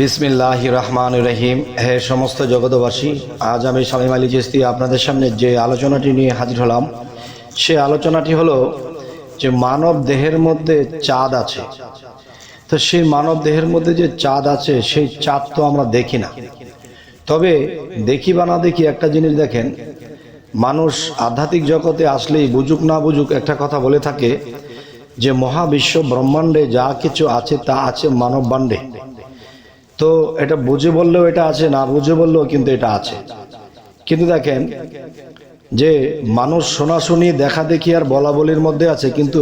বিসমিল্লাহ রহমান রহিম। হে সমস্ত জগতবাসী আজ আমি স্বামী আলী চিস্তি আপনাদের সামনে যে আলোচনাটি নিয়ে হাজির হলাম, সে আলোচনাটি হলো যে মানব দেহের মধ্যে চাঁদ আছে। তো সেই মানব দেহের মধ্যে যে চাঁদ আছে, সেই চাঁদ তো আমরা দেখি না। তবে দেখি বা না দেখি একটা জিনিস দেখেন, মানুষ আধ্যাত্মিক জগতে আসলেই বুঝুক না বুঝুক একটা কথা বলে থাকে যে মহাবিশ্ব ব্রহ্মাণ্ডে যা কিছু আছে তা আছে মানব বাণ্ডে তো এটা বুঝে বললেও এটা আছে, না বুঝে বললেও কিন্তু এটা আছে। কিন্তু দেখেন যে মানুষ শোনাশুনি দেখা দেখি আর বলা বলির মধ্যে আছে, কিন্তু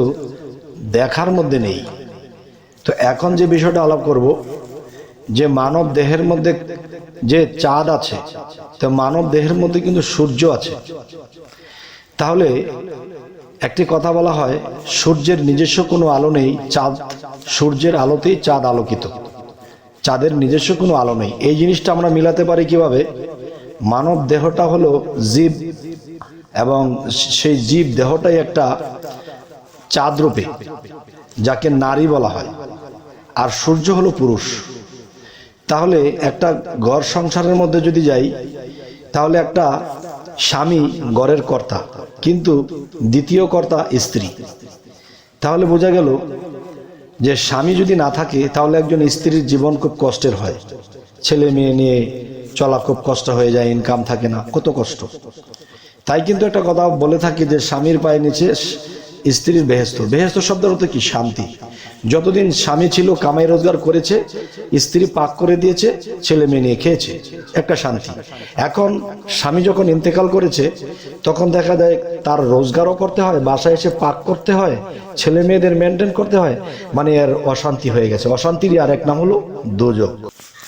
দেখার মধ্যে নেই। তো এখন যে বিষয়টা আলাপ করব, যে মানব দেহের মধ্যে যে চাঁদ আছে, তো মানব দেহের মধ্যে কিন্তু সূর্য আছে। তাহলে একটি কথা বলা হয়, সূর্যের নিজস্ব কোনো আলো নেই, চাঁদ, সূর্যের আলোতেই চাঁদ আলোকিত। চাঁদের নিজস্ব কোনো আলো নেই। এই জিনিসটা আমরা মিলাতে পারি কীভাবে? মানব দেহটা হলো জীব এবং সেই জীব দেহটাই একটা চাঁদ রূপে, যাকে নারী বলা হয়। আর সূর্য হলো পুরুষ। তাহলে একটা ঘর সংসারের মধ্যে যদি যাই, তাহলে একটা স্বামী গড়ের কর্তা, কিন্তু দ্বিতীয় কর্তা স্ত্রী। তাহলে বোঝা গেল যে স্বামী যদি না থাকে, তাহলে একজন স্ত্রীর জীবন খুব কষ্টের হয়। ছেলে মেয়ে নিয়ে চলা খুব কষ্ট হয়ে যায় ইনকাম থাকে না, কত কষ্ট। তাই কিন্তু একটা কথা বলে থাকি যে স্বামীর পায়ে নিচে স্ত্রীর বেহেস্ত বেহেস্ত শব্দের অর্থ কি? শান্তি। যতদিন স্বামী ছিল, কামাই রোজগার করেছে, স্ত্রী পাক করে দিয়েছে, ছেলে মেয়ে নিয়ে খেয়েছে। একটা শান্তি। এখন স্বামী যখন ইন্তেকাল করেছে, তখন দেখা যায় তার রোজগারও করতে হয়, বাসায় এসে পাক করতে হয়, ছেলে মেয়েদের মেনটেন করতে হয় মানে এর অশান্তি হয়ে গেছে। অশান্তিরই আর এক নাম হলো দোজক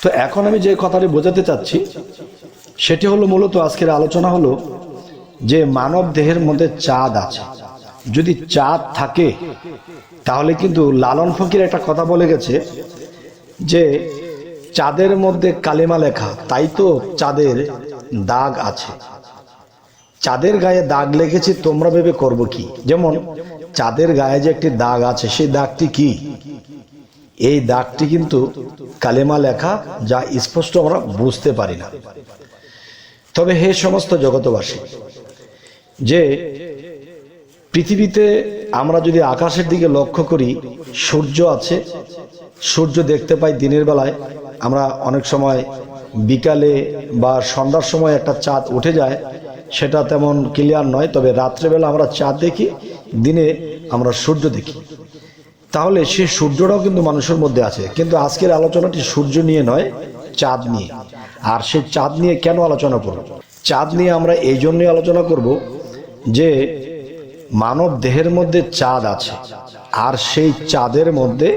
তো এখন আমি যে কথাটি বোঝাতে চাচ্ছি, সেটি হলো মূলত আজকের আলোচনা হলো যে মানব দেহের মধ্যে চাঁদ আছে। যদি চাঁদ থাকে, তাহলে কিন্তু লালন ফকির একটা কথা বলে গেছে যে চাঁদের মধ্যে কালেমা লেখা, তাই তো চাঁদের দাগ আছে। চাঁদের গায়ে দাগ লেগেছে, তোমরা ভেবে করব কি? যেমন চাঁদের গায়ে যে একটি দাগ আছে, সেই দাগটি কি? এই দাগটি কিন্তু কালেমা লেখা যা স্পষ্ট আমরা বুঝতে পারি না। তবে হে সমস্ত জগতবাসী যে পৃথিবীতে আমরা যদি আকাশের দিকে লক্ষ্য করি, সূর্য আছে। সূর্য দেখতে পাই দিনের বেলায়। আমরা অনেক সময় বিকালে বা সন্ধ্যার সময় একটা চাঁদ উঠে যায়। সেটা তেমন ক্লিয়ার নয়, তবে রাত্রেবেলা আমরা চাঁদ দেখি, দিনে আমরা সূর্য দেখি। তাহলে সেই সূর্যটাও কিন্তু মানুষের মধ্যে আছে। কিন্তু আজকের আলোচনাটি সূর্য নিয়ে নয়, চাঁদ নিয়ে। আর সে চাঁদ নিয়ে কেন আলোচনা করব? চাঁদ নিয়ে আমরা এই জন্যই আলোচনা করব যে মানব দেহের মধ্যে চাঁদ আছে, আর সেই চাঁদের মধ্যে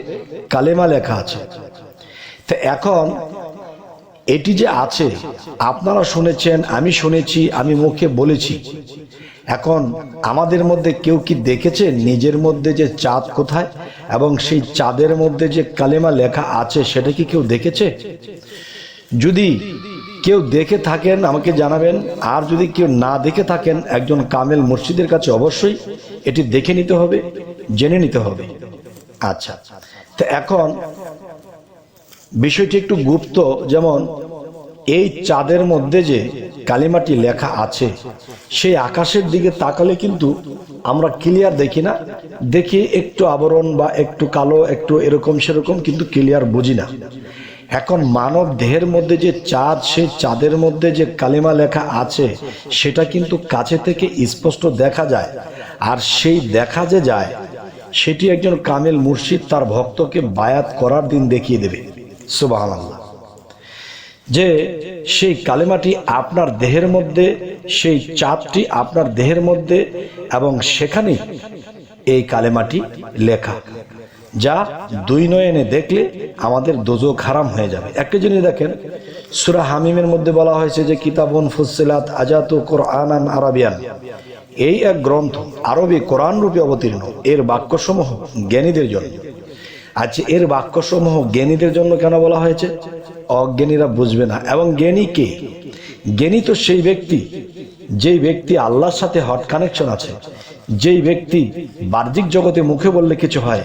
কালেমা লেখা আছে। তো এখন এটি যে আছে, আপনারা শুনেছেন, আমি শুনেছি, আমি মুখে বলেছি। এখন আমাদের মধ্যে কেউ কি দেখেছে নিজের মধ্যে যে চাঁদ কোথায় এবং সেই চাঁদের মধ্যে যে কালেমা লেখা আছে, সেটা কি কেউ দেখেছে? যদি কেউ দেখে থাকেন, আমাকে জানাবেন। আর যদি কেউ না দেখে থাকেন, একজন কামেল মসজিদের কাছে অবশ্যই এটি দেখে নিতে হবে, জেনে নিতে হবে। আচ্ছা তো এখন বিষয়টি একটু গুপ্ত, যেমন এই চাঁদের মধ্যে যে কালিমাটি লেখা আছে, সেই আকাশের দিকে তাকালে কিন্তু আমরা ক্লিয়ার দেখি না। দেখি একটু আবরণ বা একটু কালো, একটু এরকম সেরকম, কিন্তু ক্লিয়ার বুঝি না। এখন মানব দেহের মধ্যে যে চাঁদ সেই চাঁদের মধ্যে যে কালিমা লেখা আছে, সেটা কিন্তু কাছে থেকে স্পষ্ট দেখা যায়। আর সেই দেখা যে যায়, সেটি একজন কামেল মুর্শিদ তার ভক্তকে বায়াত করার দিন দেখিয়ে দেবে। সুবাহ যে সেই কালেমাটি আপনার দেহের মধ্যে, সেই চাঁদটি আপনার দেহের মধ্যে এবং সেখানে এই কালেমাটি লেখা। যা দুই নয়নে দেখলে আমাদের দোজক হারাম হয়ে যাবে। একটা জিনিস দেখেন, সুরা হামিমের মধ্যে বলা হয়েছে যে, কিতাবন ফুসিলাত আজাত কোরআন আরাবিয়ান। এই এক গ্রন্থ আরবি কোরআন রূপে অবতীর্ণ। এর বাক্যসমূহ জ্ঞানীদের জন্য। আচ্ছা এর বাক্যসমূহ জ্ঞানীদের জন্য কেন বলা হয়েছে? অজ্ঞানীরা বুঝবে না। এবং জ্ঞানী কে? জ্ঞানী তো সেই ব্যক্তি, যেই ব্যক্তি আল্লাহর সাথে হট কানেকশন আছে, যেই ব্যক্তি বাহ্যিক জগতে মুখে বললে কিছু হয়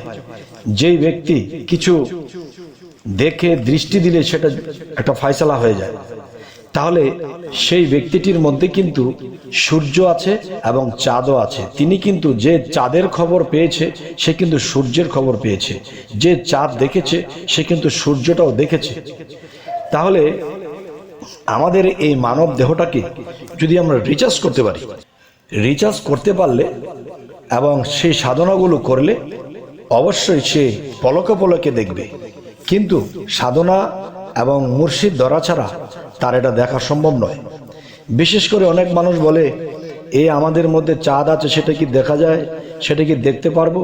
যেই ব্যক্তি কিছু দেখে দৃষ্টি দিলে সেটা একটা ফয়সালা হয়ে যায়। তাহলে সেই ব্যক্তিটির মধ্যে কিন্তু সূর্য আছে এবং চাঁদও আছে। তিনি কিন্তু যে চাঁদের খবর পেয়েছে, সে কিন্তু সূর্যের খবর পেয়েছে। যে চাঁদ দেখেছে, সে কিন্তু সূর্যটাও দেখেছে। তাহলে আমাদের এই মানব দেহটাকে যদি আমরা রিচার্জ করতে পারি রিচার্জ করতে পারলে এবং সেই সাধনাগুলো করলে অবশ্যই সে পলকে পলকে দেখবে। কিন্তু সাধনা এবং মুর্শিদ ধরা ছাড়া তার এটা দেখা সম্ভব নয়। বিশেষ করে অনেক মানুষ বলে, এ আমাদের মধ্যে চাঁদ আছে, সেটা কি দেখা যায়? সেটা কি দেখতে পারব?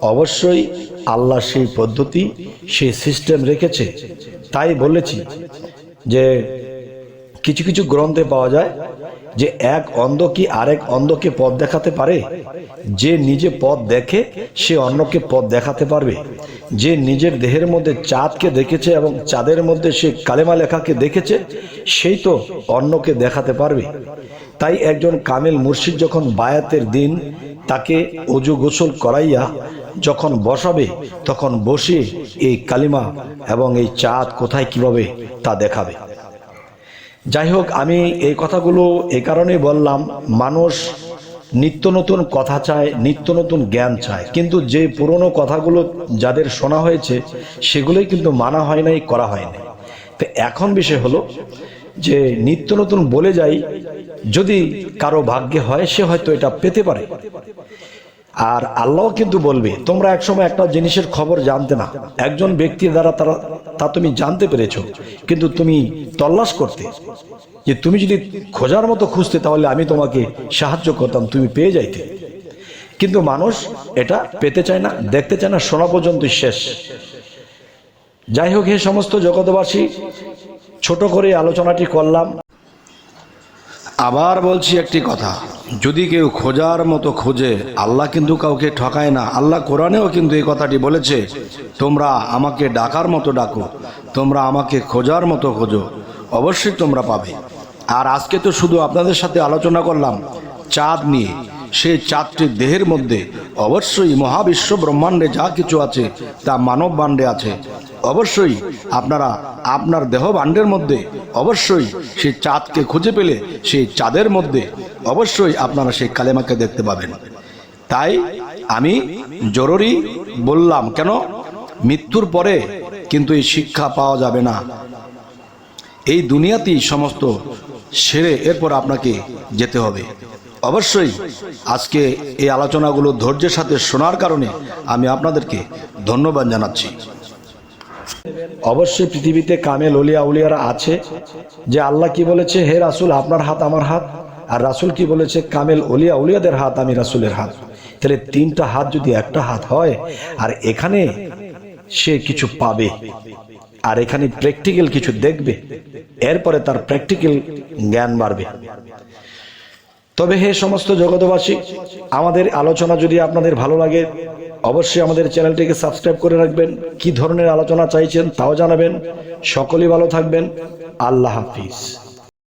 অবশ্যই আল্লাহ সেই পদ্ধতি, সেই সিস্টেম রেখেছে। তাই বলেছি যে কিছু কিছু গ্রন্থে পাওয়া যায় যে এক অন্ধ কি আরেক অন্ধকে পথ দেখাতে পারে। যে নিজে পথ দেখে, সে অন্যকে পথ দেখাতে পারবে। যে নিজের দেহের মধ্যে চাঁদকে দেখেছে এবং চাঁদের মধ্যে সে কালেমা লেখাকে দেখেছে, সেই তো অন্যকে দেখাতে পারবে। তাই একজন কামেল মুর্শিদ যখন বায়াতের দিন তাকে অজু গোসল করাইয়া যখন বসাবে, তখন বসে এই কালিমা এবং এই চাঁদ কোথায় কীভাবে তা দেখাবে। যাই হোক আমি এই কথাগুলো এ কারণেই বললাম, মানুষ নিত্য নতুন কথা চায়, নিত্য নতুন জ্ঞান চায়। কিন্তু যে পুরনো কথাগুলো যাদের শোনা হয়েছে, সেগুলোই কিন্তু মানা হয় নাই, করা হয় নাই। তো এখন বিষয় হলো যে নিত্য নতুন বলে যাই, যদি কারও ভাগ্যে হয়, সে হয়তো এটা পেতে পারে। আর আল্লাহ কিন্তু বলবে, তোমরা একসময় একটা জিনিসের খবর জানতে না। একজন ব্যক্তির দ্বারা তারা তা তুমি জানতে পেরেছ। কিন্তু তুমি তল্লাশ করতে। যে তুমি যদি খোঁজার মতো খুঁজতে, তাহলে আমি তোমাকে সাহায্য করতাম, তুমি পেয়ে যাইতে। কিন্তু মানুষ এটা পেতে চায় না, দেখতে চায় না, শোনা পর্যন্ত শেষ। যাই হোক, হে সমস্ত জগতবাসী ছোট করে আলোচনাটি করলাম। আবার বলছি একটি কথা। যদি কেউ খোঁজার মতো খোঁজে, আল্লাহ কিন্তু কাউকে ঠকায় না। আল্লাহ কোরআনেও কিন্তু এই কথাটি বলেছে, তোমরা আমাকে ডাকার মতো ডাকো, তোমরা আমাকে খোঁজার মতো খোঁজো, অবশ্যই তোমরা পাবে। আর আজকে তো শুধু আপনাদের সাথে আলোচনা করলাম, চাঁদ নিয়ে। সেই চাঁদটির দেহের মধ্যে অবশ্যই মহাবিশ্ব ব্রহ্মাণ্ডে যা কিছু আছে, তা মানব বাণ্ডে আছে। অবশ্যই আপনারা আপনার দেহ ভাণ্ডের মধ্যে অবশ্যই সেই চাঁদকে খুঁজে পেলে সেই চাঁদের মধ্যে অবশ্যই আপনারা সেই কালেমাকে দেখতে পাবেন। তাই আমি জরুরি বললাম, কেন? মৃত্যুর পরে কিন্তু এই শিক্ষা পাওয়া যাবে না। এই দুনিয়াতেই সমস্ত সেরে এরপর আপনাকে যেতে হবে। অবশ্যই আজকে এই আলোচনাগুলো ধৈর্যের সাথে শোনার কারণে আমি আপনাদেরকে ধন্যবাদ জানাচ্ছি। অবশ্যই পৃথিবীতে কামেল অলিয়া উলিয়ারা আছে যে আল্লাহ কি বলেছে, হে রাসুল, আপনার হাত আমার হাত। আর রাসুল কি বলেছে, কামেল অলিয়া উলিয়াদের হাত, আমি রাসুলের হাত। তাহলে তিনটা হাত যদি একটা হাত হয়, আর এখানে সে কিছু পাবে, আর এখানে প্র্যাকটিক্যাল কিছু দেখবে, এরপরে তার প্র্যাকটিক্যাল জ্ঞান বাড়বে। তবে হে সমস্ত জগতবাসী আমাদের আলোচনা যদি আপনাদের ভালো লাগে, অবশ্যই আমাদের চ্যানেলটিকে সাবস্ক্রাইব করে রাখবেন। কি ধরনের আলোচনা চাইছেন তাও জানাবেন। সকলেই ভালো থাকবেন। আল্লাহ হাফিজ।